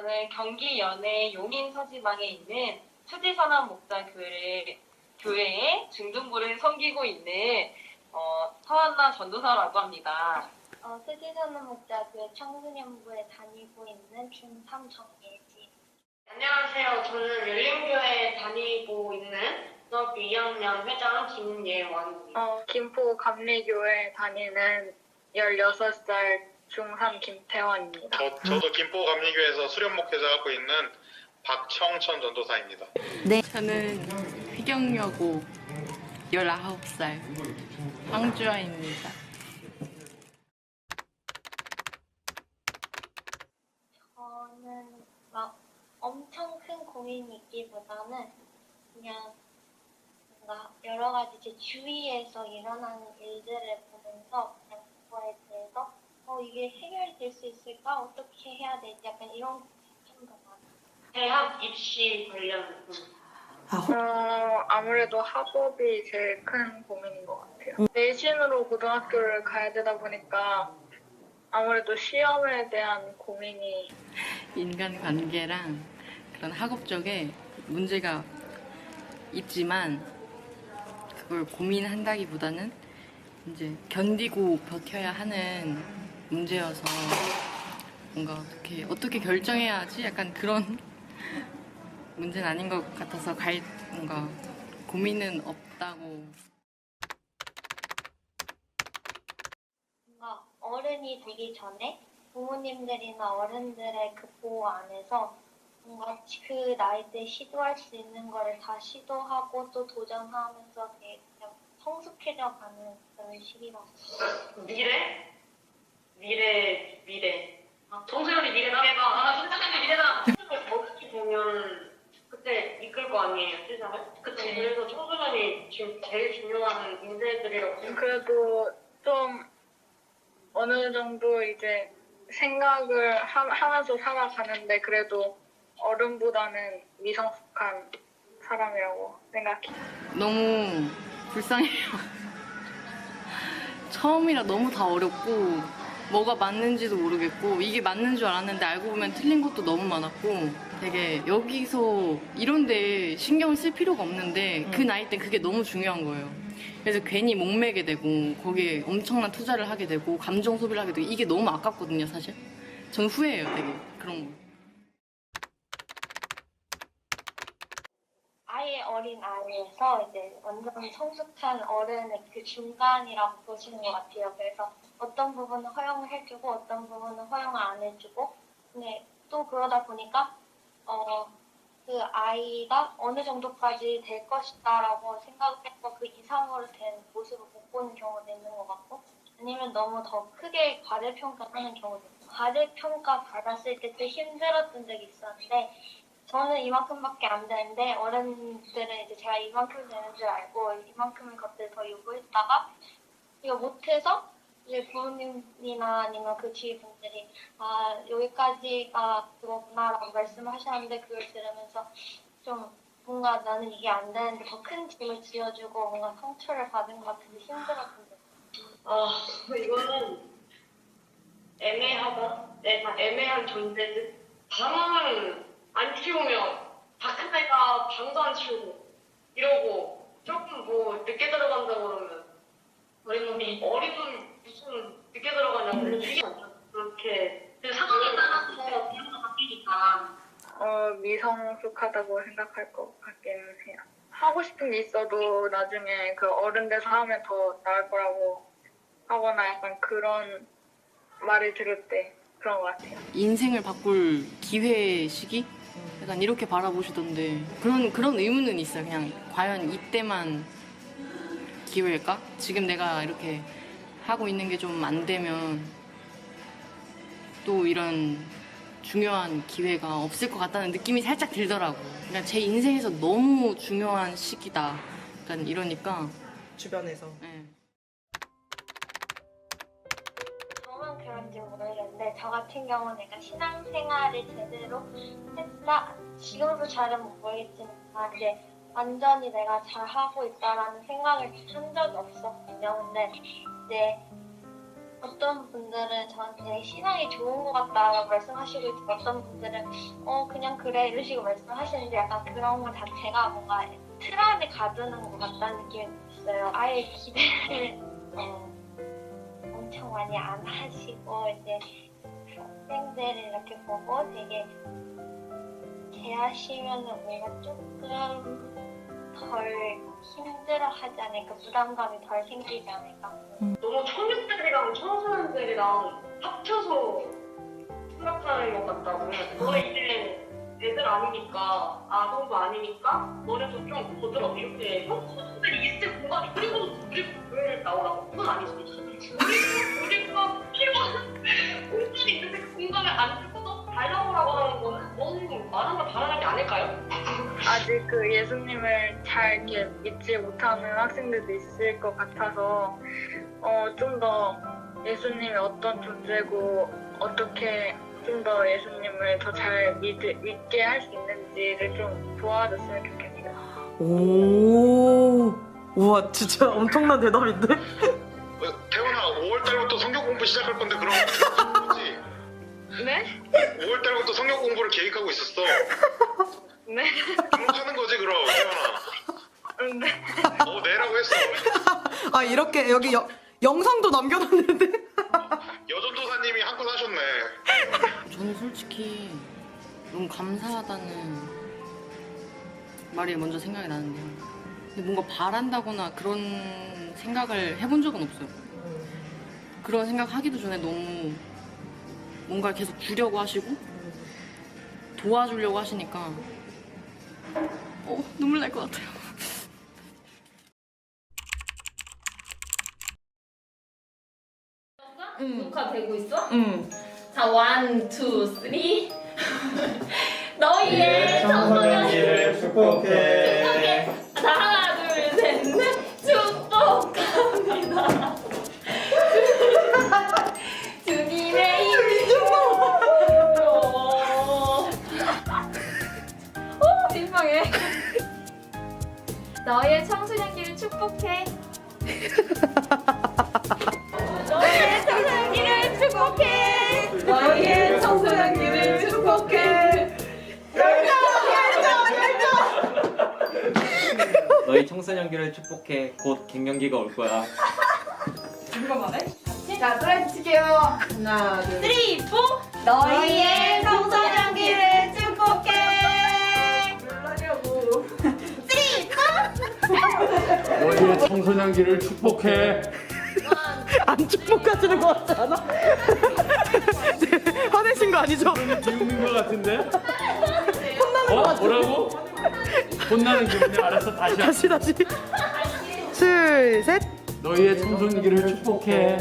저는 경기 연해 용인 서지방에 있는 수지선한 목자 교회 교회의 중등부를 섬기고 있는 어, 서한나 전도사라고 합니다. 어, 수지선은 목자 교회 청소년부에 다니고 있는 중3 정예지. 안녕하세요. 저는 열린교회에 다니고 있는 중학교 2학년 회장 김예원입니다. 어, 김포 감리교회 다니는 16살 중3 김태원입니다. 저, 저도 김포 감리교에서 수련 목회자 하고 있는 박청천 전도사입니다. 저는 휘경여고 19살 황주아입니다. 저는 막 엄청 큰 고민이 있기보다는 그냥 뭔가 여러 가지 제 주위에서 일어나는 일들을 보면서 그냥 그거에 대해서 어, 이게 해결될 수 있을까? 어떻게 해야 되지? 약간 이런 좀더 많아요. 대학 입시 관련 어, 아무래도 학업이 제일 큰 고민인 것 같아요. 내신으로 고등학교를 가야 되다 보니까 아무래도 시험에 대한 고민이 인간관계랑 그런 학업적에 문제가 있지만 그걸 고민한다기보다는 이제 견디고 버텨야 하는 문제여서 뭔가 어떻게 어떻게 결정해야 하지? 약간 그런 문제는 아닌 것 같아서 갈 뭔가 고민은 없다고 뭔가 어른이 되기 전에 부모님들이나 어른들의 그 보호 안에서 뭔가 그 나이 때 시도할 수 있는 거를 다 시도하고 또 도전하면서 되게 그냥 성숙해져 가는 그런 시기라고 미래? 미래, 미래. 아, 정수현이 미래다? 아, 선생님이 미래다! 어떻게 보면 그때 이끌 거 아니에요, 세상을? 그치. 그래서 청소년이 지금 제일 중요한 인재들이라고 생각해요. 그래도 좀 어느 정도 이제 생각을 하, 하면서 살아가는데 그래도 어른보다는 미성숙한 사람이라고 생각해요. 너무 불쌍해요. 처음이라 너무 다 어렵고 뭐가 맞는지도 모르겠고 이게 맞는 줄 알았는데 알고 보면 틀린 것도 너무 많았고 되게 여기서 이런데 신경을 쓸 필요가 없는데 그 나이 때 그게 너무 중요한 거예요. 그래서 괜히 목매게 되고 거기에 엄청난 투자를 하게 되고 감정 소비를 하게 되고 이게 너무 아깝거든요 사실. 전 후회해요 되게 그런 거. 아예 어린 아이에서 이제 완전 성숙한 어른의 그 중간이라고 보시는 것 같아요. 그래서 어떤 부분은 허용을 해주고 어떤 부분은 허용을 안 해주고 근데 또 그러다 보니까 어, 그 아이가 어느 정도까지 될 것이다라고 생각했고 그 이상으로 된 모습을 못 보는 경우도 있는 것 같고 아니면 너무 더 크게 과대평가하는 경우도 있고 과대평가 받았을 때 좀 힘들었던 적이 있었는데 저는 이만큼밖에 안 되는데 어른들은 이제 제가 이만큼 되는 줄 알고 이만큼의 것들을 더 요구했다가 이거 못해서 이제 부모님이나 아니면 그 뒤에 분들이 아 여기까지가 그거구나라고 말씀하셨는데 그걸 들으면서 좀 뭔가 나는 이게 안 되는데 더 큰 짐을 지어주고 뭔가 상처를 받은 것 같은데 힘들었던 적 아, 이거는 애매하다. 애, 애매한 존재들. 방을 애가 방도 안 치우고 이러고 조금 뭐 늦게 들어간다 그러면 어린 놈이 어린 놈 무슨 늦게 들어가냐고 이게 그렇게 그 상황에 따라서 비용도 바뀌니까 어, 미성숙하다고 생각할 것 같기는 해요. 하고 싶은 게 있어도 나중에 그 어른 돼서 하면 더 나을 거라고 하거나 약간 그런 말을 들을 때 그런 것 같아요. 인생을 바꿀 기회 시기? 약간 이렇게 바라보시던데 그런 그런 의문은 있어요. 그냥 과연 이때만 기회일까? 지금 내가 이렇게 하고 있는 게 좀 안 되면 또 이런 중요한 기회가 없을 것 같다는 느낌이 살짝 들더라고. 그러니까 제 인생에서 너무 중요한 시기다. 약간 이러니까. 주변에서 예. 저만 그런지 모르겠 는데 저 같은 경우는 내가 신앙생활을 제대로 했다 지금도 잘은 모르겠지만 이제 완전히 내가 잘 하고 있다라는 생각을 한 적이 없었거든요 근데 이제 어떤 분들은 저한테 신앙이 좋은 것 같다라고 말씀하시고 있고 어떤 분들은 어 그냥 그래 식으로 말씀하시는데 약간 그런 것 자체가 뭔가 틀 안에 가두는 것 같다는 느낌이 있어요. 아예 기대를 어, 엄청 많이 안 하시고 이제 학생들을 이렇게 보고 되게 대하시면은 뭔가 조금 덜 힘들어하지 않을까 부담감이 덜 생기지 않을까 너무 청년들이랑 청소년들이랑 합쳐서 생각하는 것 같다고. 너네 이제 애들 아니니까 아동도 아니니까 너네도 좀 거들어 이렇게 청소년들이 있을 공간이 그리고 우리 교회를 나오라고 그건 아니지. 또 달라고라고 하는 거는 너무 많은 걸 바라는 게 아닐까요? 아직 그 예수님을 잘 이렇게 믿지 못하는 학생들도 있을 것 같아서 어, 좀 더 예수님이 어떤 존재고 어떻게 좀 더 예수님을 더 잘 믿게 할 수 있는지를 좀 도와줬으면 좋겠어요. 오, 우와, 진짜 엄청난 대답인데? 5월달부터 성경 공부를 계획하고 있었어. 네? 등록하는 거지 그럼 태훈아. 네. 어 내라고 했어. 아, 이렇게 여기 여- 영상도 남겨놨는데? 여전도사님이 한 건 하셨네. 저는 솔직히 너무 감사하다는 말이 먼저 생각이 나는데요. 근데 뭔가 바란다거나 그런 생각을 해본 적은 없어요. 그런 생각 하기도 전에 너무 뭔가 계속 주려고 하시고 도와주려고 하시니까 어, 눈물 날 것 같아요. 녹화되고 있어? 응. 자, 원, 투, 쓰리. 너희의 청소년기를 축복해. 축복해. 너희 청소년기를 축복해. 곧 갱년기가 올 거야. 자, 노래 붙일게요. 하나, 둘, 3, 4. 너희의 청소년기를 축복해. 너희의 청소년기를 축복해. 안 축복하시는 것 같지 않아? 네, 화내신 거 아니죠? 기운인 것 같은데? 어? 뭐라고? 혼나는 기분이 알았어. 다시 한 다시, 다시. 둘, 셋. 너희의 청소년기를 축복해.